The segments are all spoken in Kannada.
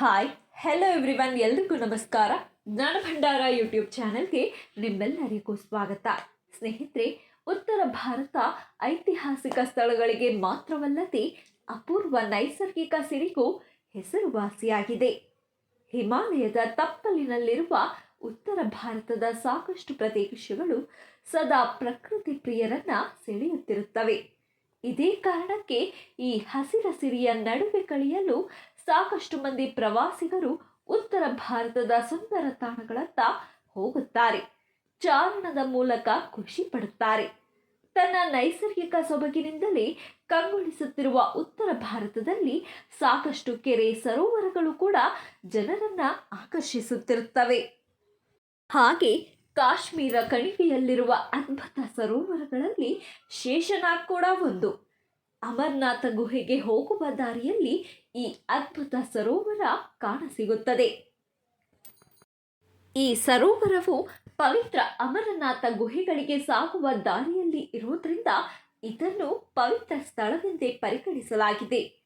ಹಾಯ್ ಹೆಲೋ ಎವ್ರಿವನ್ ಎಲ್ರಿಗೂ ನಮಸ್ಕಾರ. ಜ್ಞಾನ ಭಂಡಾರ ಯೂಟ್ಯೂಬ್ ಚಾನೆಲ್ಗೆ ನಿಮ್ಮೆಲ್ಲರಿಗೂ ಸ್ವಾಗತ. ಸ್ನೇಹಿತರೆ, ಉತ್ತರ ಭಾರತ ಐತಿಹಾಸಿಕ ಸ್ಥಳಗಳಿಗೆ ಮಾತ್ರವಲ್ಲದೆ ಅಪೂರ್ವ ನೈಸರ್ಗಿಕ ಸಿರಿಗೂ ಹೆಸರುವಾಸಿಯಾಗಿದೆ. ಹಿಮಾಲಯದ ತಪ್ಪಲಿನಲ್ಲಿರುವ ಉತ್ತರ ಭಾರತದ ಸಾಕಷ್ಟು ಪ್ರದೇಶಗಳು ಸದಾ ಪ್ರಕೃತಿ ಪ್ರಿಯರನ್ನ ಸೆಳೆಯುತ್ತಿರುತ್ತವೆ. ಇದೇ ಕಾರಣಕ್ಕೆ ಈ ಹಸಿರ ಸಿರಿಯ ನಡುವೆ ಕಳೆಯಲು ಸಾಕಷ್ಟು ಮಂದಿ ಪ್ರವಾಸಿಗರು ಉತ್ತರ ಭಾರತದ ಸುಂದರ ತಾಣಗಳತ್ತ ಹೋಗುತ್ತಾರೆ. ಚಾರಣದ ಮೂಲಕ ಖುಷಿ ಪಡುತ್ತಾರೆ. ತನ್ನ ನೈಸರ್ಗಿಕ ಸೊಬಗಿನಿಂದಲೇ ಕಂಗೊಳಿಸುತ್ತಿರುವ ಉತ್ತರ ಭಾರತದಲ್ಲಿ ಸಾಕಷ್ಟು ಕೆರೆ ಸರೋವರಗಳು ಕೂಡ ಜನರನ್ನ ಆಕರ್ಷಿಸುತ್ತಿರುತ್ತವೆ. ಹಾಗೆ ಕಾಶ್ಮೀರ ಕಣಿವೆಯಲ್ಲಿರುವ ಅದ್ಭುತ ಸರೋವರಗಳಲ್ಲಿ ಶೇಷನಾಗ್ ಕೂಡ ಒಂದು. ಅಮರ್ನಾಥ ಗುಹೆಗೆ ಹೋಗುವ ದಾರಿಯಲ್ಲಿ ಈ ಅದ್ಭುತ ಸರೋವರ ಕಾಣಸಿಗುತ್ತದೆ. ಈ ಸರೋವರವು ಪವಿತ್ರ ಅಮರನಾಥ ಗುಹೆಗಳಿಗೆ ಸಾಗುವ ದಾರಿಯಲ್ಲಿ ಇರುವುದರಿಂದ ಇದನ್ನು ಪವಿತ್ರ ಸ್ಥಳವೆಂದೇ ಪರಿಗಣಿಸಲಾಗಿದೆ.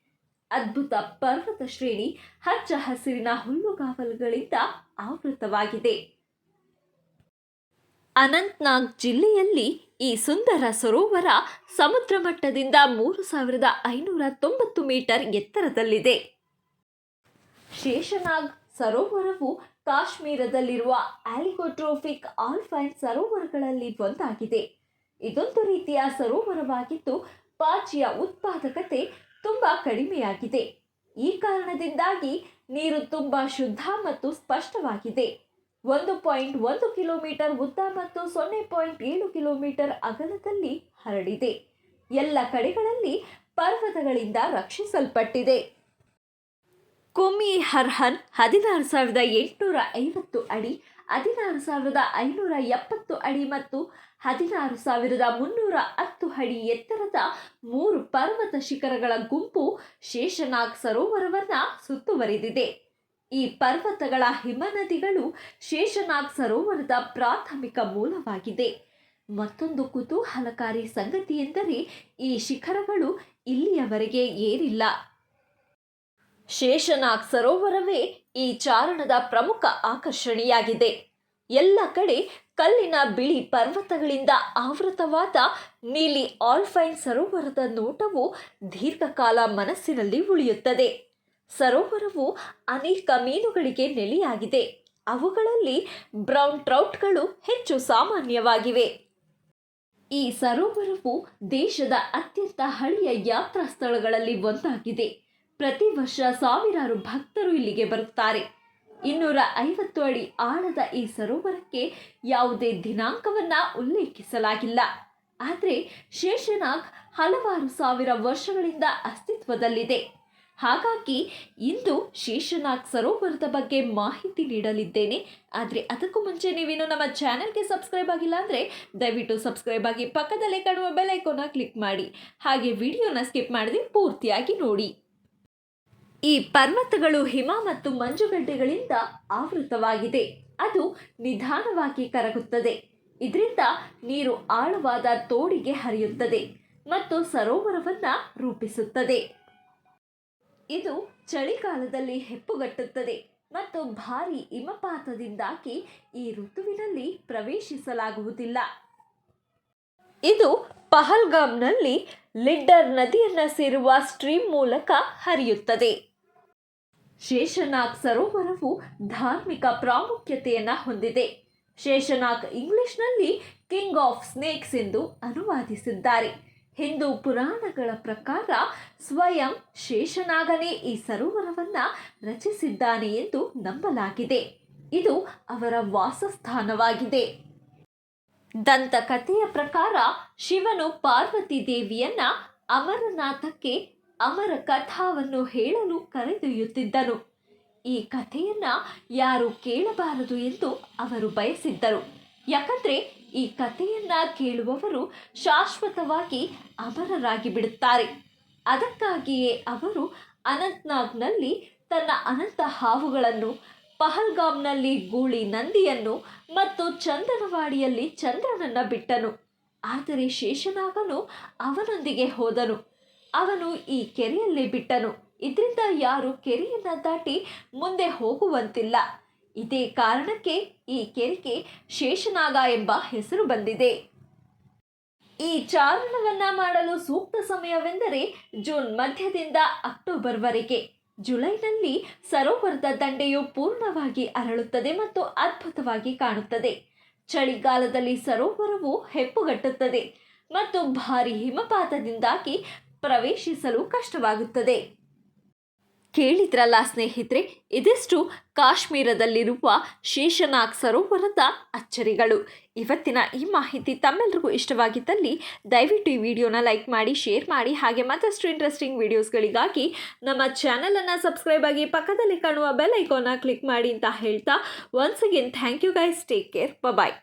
ಅದ್ಭುತ ಪರ್ವತ ಶ್ರೇಣಿ ಹಚ್ಚ ಹಸಿರಿನ ಹುಲ್ಲುಗಾವಲುಗಳಿಂದ ಆವೃತವಾಗಿದೆ. ಅನಂತ್ನಾಗ್ ಜಿಲ್ಲೆಯಲ್ಲಿ ಈ ಸುಂದರ ಸರೋವರ ಸಮುದ್ರ ಮಟ್ಟದಿಂದ ಮೂರು ಸಾವಿರದ ಐನೂರ ತೊಂಬತ್ತು ಮೀಟರ್ ಎತ್ತರದಲ್ಲಿದೆ. ಶೇಷನಾಗ್ ಸರೋವರವು ಕಾಶ್ಮೀರದಲ್ಲಿರುವ ಆಲಿಗೋಟ್ರೋಫಿಕ್ ಆಲ್ಫೈನ್ ಸರೋವರಗಳಲ್ಲಿ ಒಂದಾಗಿದೆ. ಇದೊಂದು ರೀತಿಯ ಸರೋವರವಾಗಿದ್ದು ಪಾಚಿಯ ಉತ್ಪಾದಕತೆ ತುಂಬ ಕಡಿಮೆಯಾಗಿದೆ. ಈ ಕಾರಣದಿಂದಾಗಿ ನೀರು ತುಂಬ ಶುದ್ಧ ಮತ್ತು ಸ್ಪಷ್ಟವಾಗಿದೆ. ಒಂದು ಪಾಯಿಂಟ್ ಒಂದು ಕಿಲೋಮೀಟರ್ ಉದ್ದ ಮತ್ತು ಸೊನ್ನೆ ಪಾಯಿಂಟ್ ಏಳು ಕಿಲೋಮೀಟರ್ ಅಗಲದಲ್ಲಿ ಹರಡಿದೆ. ಎಲ್ಲ ಕಡೆಗಳಲ್ಲಿ ಪರ್ವತಗಳಿಂದ ರಕ್ಷಿಸಲ್ಪಟ್ಟಿದೆ. ಕುಮಿ ಹರ್ಹನ್ ಹದಿನಾರು ಸಾವಿರದ ಎಂಟುನೂರ ಐವತ್ತು ಅಡಿ, ಹದಿನಾರು ಸಾವಿರದ ಐನೂರ ಎಪ್ಪತ್ತು ಅಡಿ ಮತ್ತು ಹದಿನಾರು ಸಾವಿರದ ಮುನ್ನೂರ ಹತ್ತು ಅಡಿ ಎತ್ತರದ ಮೂರು ಪರ್ವತ ಶಿಖರಗಳ ಗುಂಪು ಶೇಷನಾಗ್ ಸರೋವರವನ್ನು ಸುತ್ತುವರಿದಿದೆ. ಈ ಪರ್ವತಗಳ ಹಿಮನದಿಗಳು ಶೇಷನಾಗ್ ಸರೋವರದ ಪ್ರಾಥಮಿಕ ಮೂಲವಾಗಿದೆ. ಮತ್ತೊಂದು ಕುತೂಹಲಕಾರಿ ಸಂಗತಿ ಎಂದರೆ ಈ ಶಿಖರಗಳು ಇಲ್ಲಿಯವರೆಗೆ ಏರಿಲ್ಲ. ಶೇಷನಾಗ್ ಸರೋವರವೇ ಈ ಚಾರಣದ ಪ್ರಮುಖ ಆಕರ್ಷಣೆಯಾಗಿದೆ. ಎಲ್ಲ ಕಡೆ ಕಲ್ಲಿನ ಬಿಳಿ ಪರ್ವತಗಳಿಂದ ಆವೃತವಾದ ನೀಲಿ ಆಲ್ಫೈನ್ ಸರೋವರದ ನೋಟವು ದೀರ್ಘಕಾಲ ಮನಸ್ಸಿನಲ್ಲಿ ಉಳಿಯುತ್ತದೆ. ಸರೋವರವು ಅನೇಕ ಮೀನುಗಳಿಗೆ ನೆಲೆಯಾಗಿದೆ. ಅವುಗಳಲ್ಲಿ ಬ್ರೌನ್ ಟ್ರೌಟ್ಗಳು ಹೆಚ್ಚು ಸಾಮಾನ್ಯವಾಗಿವೆ. ಈ ಸರೋವರವು ದೇಶದ ಅತ್ಯಂತ ಹಳೆಯ ಯಾತ್ರಾ ಸ್ಥಳಗಳಲ್ಲಿ ಒಂದಾಗಿದೆ. ಪ್ರತಿ ವರ್ಷ ಸಾವಿರಾರು ಭಕ್ತರು ಇಲ್ಲಿಗೆ ಬರುತ್ತಾರೆ. ಇನ್ನೂರ ಐವತ್ತು ಅಡಿ ಆಳದ ಈ ಸರೋವರಕ್ಕೆ ಯಾವುದೇ ದಿನಾಂಕವನ್ನ ಉಲ್ಲೇಖಿಸಲಾಗಿಲ್ಲ. ಆದರೆ ಶೇಷನಾಗ್ ಹಲವಾರು ಸಾವಿರ ವರ್ಷಗಳಿಂದ ಅಸ್ತಿತ್ವದಲ್ಲಿದೆ. ಹಾಗಾಗಿ ಇಂದು ಶೇಷನಾಗ್ ಸರೋವರದ ಬಗ್ಗೆ ಮಾಹಿತಿ ನೀಡಲಿದ್ದೇನೆ. ಆದರೆ ಅದಕ್ಕೂ ಮುಂಚೆ ನೀವೇನು ನಮ್ಮ ಚಾನೆಲ್ಗೆ ಸಬ್ಸ್ಕ್ರೈಬ್ ಆಗಿಲ್ಲ ಅಂದರೆ ದಯವಿಟ್ಟು ಸಬ್ಸ್ಕ್ರೈಬ್ ಆಗಿ ಪಕ್ಕದಲ್ಲೇ ಕಾಣುವ ಬೆಲ್ ಐಕೋನ ಕ್ಲಿಕ್ ಮಾಡಿ. ಹಾಗೆ ವಿಡಿಯೋನ ಸ್ಕಿಪ್ ಮಾಡದೆ ಪೂರ್ತಿಯಾಗಿ ನೋಡಿ. ಈ ಪರ್ವತಗಳು ಹಿಮ ಮತ್ತು ಮಂಜುಗಡ್ಡೆಗಳಿಂದ ಆವೃತವಾಗಿದೆ. ಅದು ನಿಧಾನವಾಗಿ ಕರಗುತ್ತದೆ. ಇದರಿಂದ ನೀರು ಆಳವಾದ ತೋಡಿಗೆ ಹರಿಯುತ್ತದೆ ಮತ್ತು ಸರೋವರವನ್ನು ರೂಪಿಸುತ್ತದೆ. ಇದು ಚಳಿಗಾಲದಲ್ಲಿ ಹೆಪ್ಪುಗಟ್ಟುತ್ತದೆ ಮತ್ತು ಭಾರಿ ಹಿಮಪಾತದಿಂದಾಗಿ ಈ ಋತುವಿನಲ್ಲಿ ಪ್ರವೇಶಿಸಲಾಗುವುದಿಲ್ಲ. ಇದು ಪಹಲ್ಗಾಮ್ನಲ್ಲಿ ಲಿಡ್ಡರ್ ನದಿಯನ್ನು ಸೇರುವ ಸ್ಟ್ರೀಮ್ ಮೂಲಕ ಹರಿಯುತ್ತದೆ. ಶೇಷನಾಗ್ ಸರೋವರವು ಧಾರ್ಮಿಕ ಪ್ರಾಮುಖ್ಯತೆಯನ್ನು ಹೊಂದಿದೆ. ಶೇಷನಾಗ್ ಇಂಗ್ಲಿಷ್ನಲ್ಲಿ ಕಿಂಗ್ ಆಫ್ ಸ್ನೇಕ್ಸ್ ಎಂದು ಅನುವಾದಿಸಿದ್ದಾರೆ. ಹಿಂದೂ ಪುರಾಣಗಳ ಪ್ರಕಾರ ಸ್ವಯಂ ಶೇಷನಾಗನೇ ಈ ಸರೋವರವನ್ನ ರಚಿಸಿದ್ದಾನೆ ಎಂದು ನಂಬಲಾಗಿದೆ. ಇದು ಅವರ ವಾಸಸ್ಥಾನವಾಗಿದೆ. ದಂತಕಥೆಯ ಪ್ರಕಾರ ಶಿವನು ಪಾರ್ವತಿ ದೇವಿಯನ್ನ ಅಮರನಾಥಕ್ಕೆ ಅಮರ ಕಥಾವನ್ನು ಹೇಳಲು ಕರೆದೊಯ್ಯುತ್ತಿದ್ದನು. ಈ ಕಥೆಯನ್ನ ಯಾರು ಕೇಳಬಾರದು ಎಂದು ಅವರು ಬಯಸಿದ್ದರು. ಯಾಕಂದ್ರೆ ಈ ಕಥೆಯನ್ನ ಕೇಳುವವರು ಶಾಶ್ವತವಾಗಿ ಅಮರರಾಗಿ ಬಿಡುತ್ತಾರೆ ಅದಕ್ಕಾಗಿಯೇ ಅವರು ಅನಂತ್ನಾಗ್ನಲ್ಲಿ ತನ್ನ ಅನಂತ ಹಾವುಗಳನ್ನು, ಪಹಲ್ಗಾಮ್ನಲ್ಲಿ ಗೂಳಿ ನಂದಿಯನ್ನು ಮತ್ತು ಚಂದನವಾಡಿಯಲ್ಲಿ ಚಂದ್ರನನ್ನ ಬಿಟ್ಟನು. ಆದರೆ ಶೇಷನಾಗನು ಅವನೊಂದಿಗೆ ಹೋದನು. ಅವನು ಈ ಕೆರೆಯಲ್ಲಿ ಬಿಟ್ಟನು. ಇದರಿಂದ ಯಾರು ಕೆರೆಯನ್ನು ದಾಟಿ ಮುಂದೆ ಹೋಗುವಂತಿಲ್ಲ. ಇದೇ ಕಾರಣಕ್ಕೆ ಈ ಕೆರೆಗೆ ಶೇಷನಾಗ ಎಂಬ ಹೆಸರು ಬಂದಿದೆ. ಈ ಚಾರಣವನ್ನ ಮಾಡಲು ಸೂಕ್ತ ಸಮಯವೆಂದರೆ ಜೂನ್ ಮಧ್ಯದಿಂದ ಅಕ್ಟೋಬರ್ವರೆಗೆ ಜುಲೈನಲ್ಲಿ ಸರೋವರದ ದಂಡೆಯು ಪೂರ್ಣವಾಗಿ ಅರಳುತ್ತದೆ ಮತ್ತು ಅದ್ಭುತವಾಗಿ ಕಾಣುತ್ತದೆ. ಚಳಿಗಾಲದಲ್ಲಿ ಸರೋವರವು ಹೆಪ್ಪುಗಟ್ಟುತ್ತದೆ ಮತ್ತು ಭಾರಿ ಹಿಮಪಾತದಿಂದಾಗಿ ಪ್ರವೇಶಿಸಲು ಕಷ್ಟವಾಗುತ್ತದೆ. ಕೇಳಿದ್ರಲ್ಲ ಸ್ನೇಹಿತರೆ, ಇದಿಷ್ಟು ಕಾಶ್ಮೀರದಲ್ಲಿರುವ ಶೇಷನಾಗ್ ಸರೋವರದ ಅಚ್ಚರಿಗಳು. ಇವತ್ತಿನ ಈ ಮಾಹಿತಿ ತಮ್ಮೆಲ್ರಿಗೂ ಇಷ್ಟವಾಗಿದ್ದಲ್ಲಿ ದಯವಿಟ್ಟು ಈ ವಿಡಿಯೋನ ಲೈಕ್ ಮಾಡಿ, ಶೇರ್ ಮಾಡಿ, ಹಾಗೆ ಮತ್ತಷ್ಟು ಇಂಟ್ರೆಸ್ಟಿಂಗ್ ವಿಡಿಯೋಸ್ಗಳಿಗಾಗಿ ನಮ್ಮ ಚಾನಲನ್ನು ಸಬ್ಸ್ಕ್ರೈಬ್ ಆಗಿ ಪಕ್ಕದಲ್ಲಿ ಕಾಣುವ ಬೆಲ್ ಐಕಾನ್ನ ಕ್ಲಿಕ್ ಮಾಡಿ ಅಂತ ಹೇಳ್ತಾ once again thank you guys take care bye